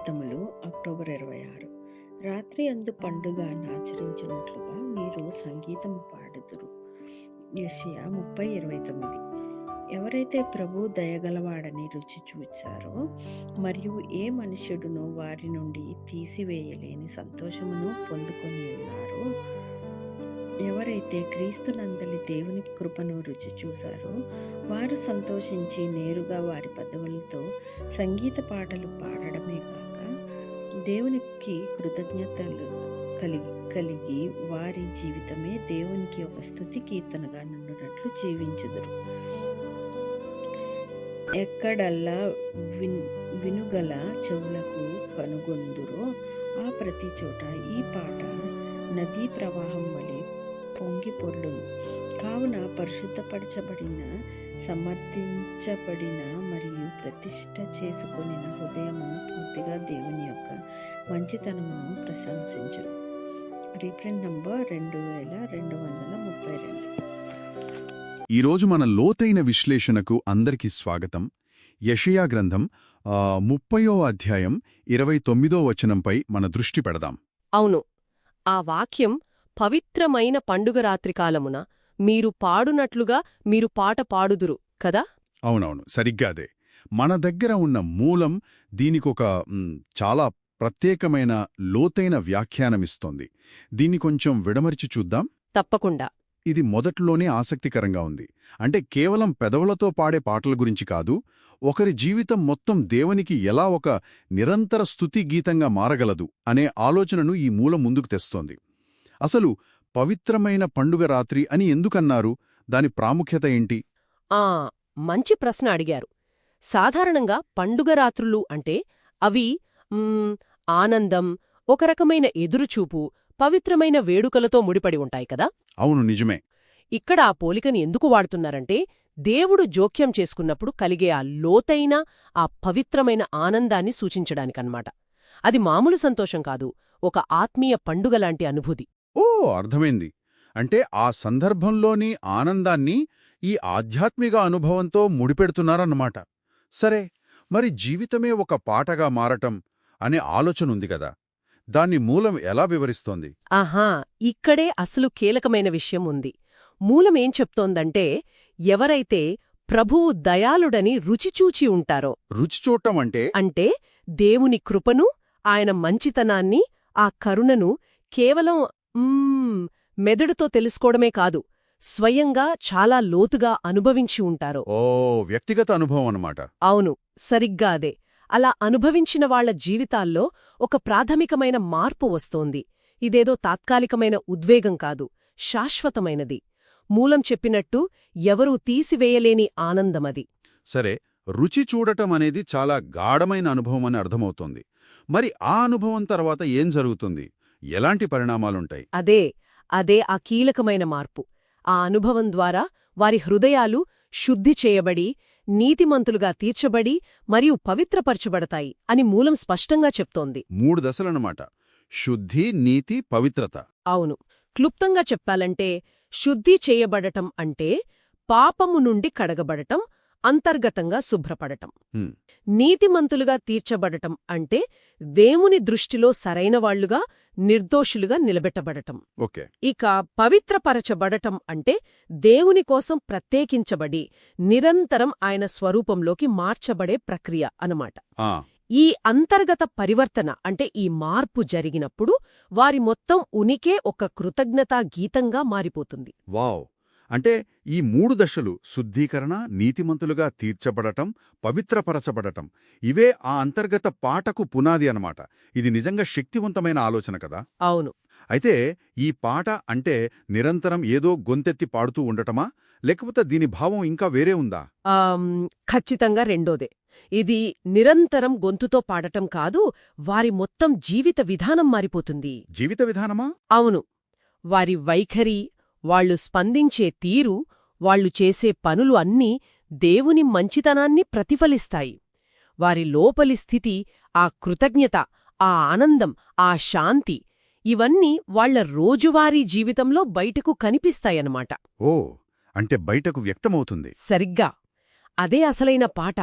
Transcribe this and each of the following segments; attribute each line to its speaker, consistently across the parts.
Speaker 1: జీవితములు October ఇరవై ఆరు. రాత్రి అందు పండుగ ఆచరించినట్లుగా మీరు సంగీతం పాడుదురు. యషియా ముప్పై ఇరవై తొమ్మిది. ఎవరైతే ప్రభు దయగలవాడని రుచి చూచారో మరియు ఏ మనుష్యుడును వారి నుండి తీసివేయలేని సంతోషమును పొందుకొని ఉన్నారో ఎవరైతే క్రీస్తునందలి దేవుని కృపను రుచి చూశారో వారు సంతోషించి నేరుగా వారి పదవులతో సంగీత పాటలు పాడడమే కాదు దేవునికి కృతజ్ఞతలు కలిగి కలిగి వారి జీవితమే దేవునికి ఒక స్థుతి కీర్తనగా నుండినట్లు జీవించుదురు. ఎక్కడల్లా విన్ వినుగల చెవులకు కనుగొందురో ఆ ప్రతి చోట ఈ పాట నదీ ప్రవాహం వలె పొంగి పొర్లును. కావున పరిశుద్ధపరచబడిన సమర్థించబడిన మరియు ప్రతిష్ట చేసుకొనిన హృదయము పూర్తిగా దేవుని మంచితనమును ప్రశంసించరు రీప్రింట్ నంబర్ రెండు వేల రెండు వందల ముప్పై రెండు.
Speaker 2: ఈరోజు మన లోతైన విశ్లేషణకు అందరికీ స్వాగతం. యషయా గ్రంథం ముప్పయో అధ్యాయం ఇరవై తొమ్మిదో వచనంపై మన దృష్టి పెడదాం.
Speaker 3: అవును. ఆ వాక్యం పవిత్రమైన పండుగ రాత్రికాలమున మీరు పాడునట్లుగా మీరు పాట పాడుదురు కదా?
Speaker 2: అవునవును సరిగ్గా అదే. మన దగ్గర ఉన్న మూలం దీనికొక చాలా ప్రత్యేకమైన లోతైన వ్యాఖ్యానమిస్తోంది. దీన్ని కొంచెం విడమర్చి చూద్దాం.
Speaker 3: తప్పకుండా.
Speaker 2: ఇది మొదట్లోనే ఆసక్తికరంగా ఉంది. అంటే కేవలం పెదవులతో పాడే పాటల గురించి కాదు ఒకరి జీవితం మొత్తం దేవునికి ఎలా ఒక నిరంతర స్తుతి గీతంగా మారగలదు అనే ఆలోచనను ఈ మూలం ముందుకు తెస్తోంది. అసలు పవిత్రమైన పండుగ రాత్రి అని ఎందుకన్నారు? దాని ప్రాముఖ్యత ఏంటి?
Speaker 3: ఆ మంచి ప్రశ్న అడిగారు. సాధారణంగా పండుగ రాత్రులు అంటే అవి ఆనందం ఒక రకమైన ఎదురుచూపు పవిత్రమైన వేడుకలతో ముడిపడి ఉంటాయి కదా?
Speaker 2: అవును నిజమే.
Speaker 3: ఇక్కడ ఆ పోలికని ఎందుకు వాడుతున్నారంటే దేవుడు జోక్యం చేసుకున్నప్పుడు కలిగే ఆ లోతైన ఆ పవిత్రమైన ఆనందాన్ని సూచించడానికన్నమాట. అది మామూలు సంతోషం కాదు ఒక ఆత్మీయ పండుగలాంటి అనుభూతి.
Speaker 2: ఓ అర్థమైంది. అంటే ఆ సందర్భంలోని ఆనందాన్ని ఈ ఆధ్యాత్మిక అనుభవంతో ముడిపెడుతున్నారన్నమాట. సరే మరి జీవితమే ఒక పాటగా మారటం అనే ఆలోచనుంది కదా. దాన్ని మూలం ఎలా వివరిస్తోంది?
Speaker 3: ఆహా ఇక్కడే అసలు కీలకమైన విషయం ఉంది మూలమేం చెప్తోందంటే ఎవరైతే ప్రభువు దయాళుడని రుచిచూచి ఉంటారో
Speaker 2: రుచి చూడటం అంటే?
Speaker 3: అంటే దేవుని కృపను ఆయన మంచితనాన్ని ఆ కరుణను కేవలం మెదడుతో తెలుసుకోవడమే కాదు స్వయంగా చాలా లోతుగా అనుభవించి ఉంటారో.
Speaker 2: ఓ వ్యక్తిగత అనుభవం అన్నమాట.
Speaker 3: అవును సరిగ్గా అదే. అలా అనుభవించిన వాళ్ళ జీవితాల్లో ఒక ప్రాథమికమైన మార్పు వస్తోంది. ఇదేదో తాత్కాలికమైన ఉద్వేగం కాదు శాశ్వతమైనది. మూలం చెప్పినట్టు ఎవరూ తీసివేయలేని ఆనందమది.
Speaker 2: సరే రుచి చూడటం అనేది చాలా గాఢమైన అనుభవం అని అర్థమవుతోంది. మరి ఆ అనుభవం తర్వాత ఏం జరుగుతుంది? ఎలాంటి పరిణామాలుంటాయి?
Speaker 3: అదే అదే ఆ కీలకమైన మార్పు. ఆ అనుభవం ద్వారా వారి హృదయాలు శుద్ధి చేయబడి నీతిమంతులుగా తీర్చబడి మరియు పవిత్రపరచబడతాయి అని మూలం స్పష్టంగా చెప్తోంది.
Speaker 2: మూడు దశలన్నమాట. శుద్ధి నీతి పవిత్రత.
Speaker 3: అవును. క్లుప్తంగా చెప్పాలంటే శుద్ధి చేయబడటం అంటే పాపము నుండి కడగబడటం అంతర్గతంగా శుభ్రపడటం. నీతిమంతులుగా తీర్చబడటం అంటే దేవుని దృష్టిలో సరైనవాళ్ళుగా నిర్దోషులుగా నిలబెట్టబడటం.
Speaker 2: ఓకే.
Speaker 3: ఇక పవిత్రపరచబడటం అంటే దేవుని కోసం ప్రత్యేకించబడి నిరంతరం ఆయన స్వరూపంలోకి మార్చబడే ప్రక్రియ అనమాట ఈ అంతర్గత పరివర్తన అంటే ఈ మార్పు జరిగినప్పుడు వారి మొత్తం ఉనికే ఒక కృతజ్ఞతా గీతంగా మారిపోతుంది.
Speaker 2: వావ్. అంటే ఈ మూడు దశలు శుద్ధీకరణ నీతిమంతులుగా తీర్చబడటం పవిత్రపరచబడటం. ఇవే ఆ అంతర్గత పాటకు పునాది అన్నమాట. ఇది నిజంగా శక్తివంతమైన ఆలోచన కదా?
Speaker 3: అవును.
Speaker 2: అయితే ఈ పాట అంటే నిరంతరం ఏదో గొంతెత్తి పాడుతూ ఉండటమా? లేకపోతే దీని భావం ఇంకా వేరే ఉందా?
Speaker 3: ఖచ్చితంగా రెండోదే. ఇది నిరంతరం గొంతుతో పాడటం కాదు వారి మొత్తం జీవిత విధానం మారిపోతుంది.
Speaker 2: జీవిత విధానమా?
Speaker 3: అవును. వారి వైఖరి వాళ్ళు స్పందించే తీరు వాళ్ళు చేసే పనులు అన్నీ దేవుని మంచితనాన్ని ప్రతిఫలిస్తాయి. వారి లోపలి స్థితి ఆ కృతజ్ఞత ఆ ఆనందం ఆ శాంతి ఇవన్నీ వాళ్ళ రోజువారీ జీవితంలో బయటకు కనిపిస్తాయన్నమాట.
Speaker 2: ఓ అంటే బయటకు వ్యక్తమవుతుంది.
Speaker 3: సరిగ్గా. అదే అసలైన పాట.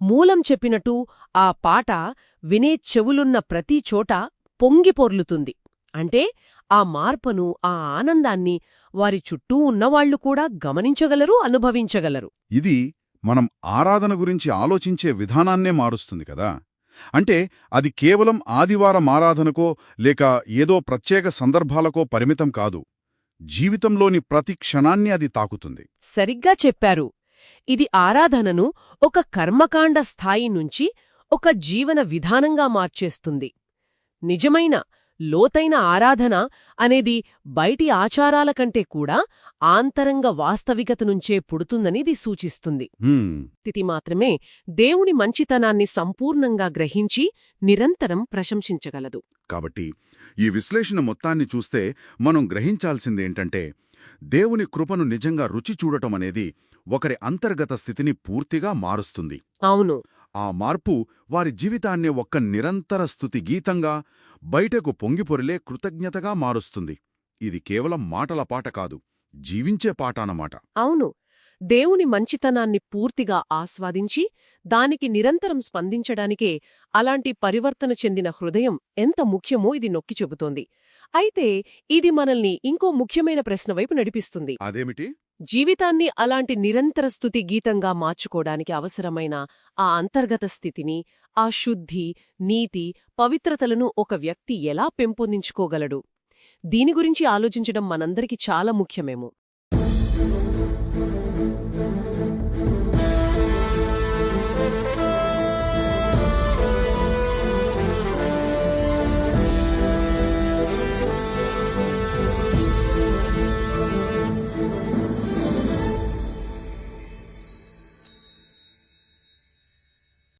Speaker 3: మూలం చెప్పినట్టు ఆ పాట వినే చెవులున్న ప్రతి చోట పొంగి పొర్లుతుంది. అంటే ఆ మార్పును ఆ ఆనందాన్ని వారి చుట్టూ ఉన్నవాళ్ళు కూడా గమనించగలరు అనుభవించగలరు.
Speaker 2: ఇది మనం ఆరాధన గురించి ఆలోచించే విధానాన్నే మారుస్తుంది కదా. అంటే అది కేవలం ఆదివారం ఆరాధనకో లేక ఏదో ప్రత్యేక సందర్భాలకో పరిమితం కాదు. జీవితంలోని ప్రతి క్షణాన్ని అది తాకుతుంది.
Speaker 3: సరిగ్గా చెప్పారు. ఇది ఆరాధనను ఒక కర్మకాండ స్థాయి నుంచి ఒక జీవన విధానంగా మార్చేస్తుంది. నిజమైన లోతైన ఆరాధన అనేది బయటి ఆచారాల కంటే కూడా ఆంతరంగ వాస్తవికత నుంచే పుడుతుందని ఇది సూచిస్తుంది. స్థితి మాత్రమే దేవుని మంచితనాన్ని సంపూర్ణంగా గ్రహించి నిరంతరం ప్రశంసించగలదు.
Speaker 2: కాబట్టి ఈ విశ్లేషణ మొత్తాన్ని చూస్తే మనం గ్రహించాల్సిందేంటంటే దేవుని కృపను నిజంగా రుచి చూడటం అనేది ఒకరి అంతర్గత స్థితిని పూర్తిగా మారుస్తుంది.
Speaker 3: అవును.
Speaker 2: ఆ మార్పు వారి జీవితాన్నే ఒక్క నిరంతర స్తుతి గీతంగా బయటకు పొంగిపొరిలే కృతజ్ఞతగా మారుస్తుంది. ఇది కేవలం మాటల పాట కాదు జీవించే పాట అన్నమాట.
Speaker 3: అవును. దేవుని మంచితనాన్ని పూర్తిగా ఆస్వాదించి దానికి నిరంతరం స్పందించడానికే అలాంటి పరివర్తన చెందిన హృదయం ఎంత ముఖ్యమో ఇది నొక్కి చెబుతోంది. అయితే ఇది మనల్ని ఇంకో ముఖ్యమైన ప్రశ్న వైపు నడిపిస్తుంది.
Speaker 2: అదేమిటి?
Speaker 3: జీవితాన్ని అలాంటి నిరంతర స్థుతి గీతంగా మార్చుకోడానికి అవసరమైన ఆ అంతర్గత స్థితిని ఆ శుద్ధి నీతి పవిత్రతలను ఒక వ్యక్తి ఎలా పెంపొందించుకోగలడు? దీని గురించి ఆలోచించడం మనందరికీ చాలా ముఖ్యమేమో.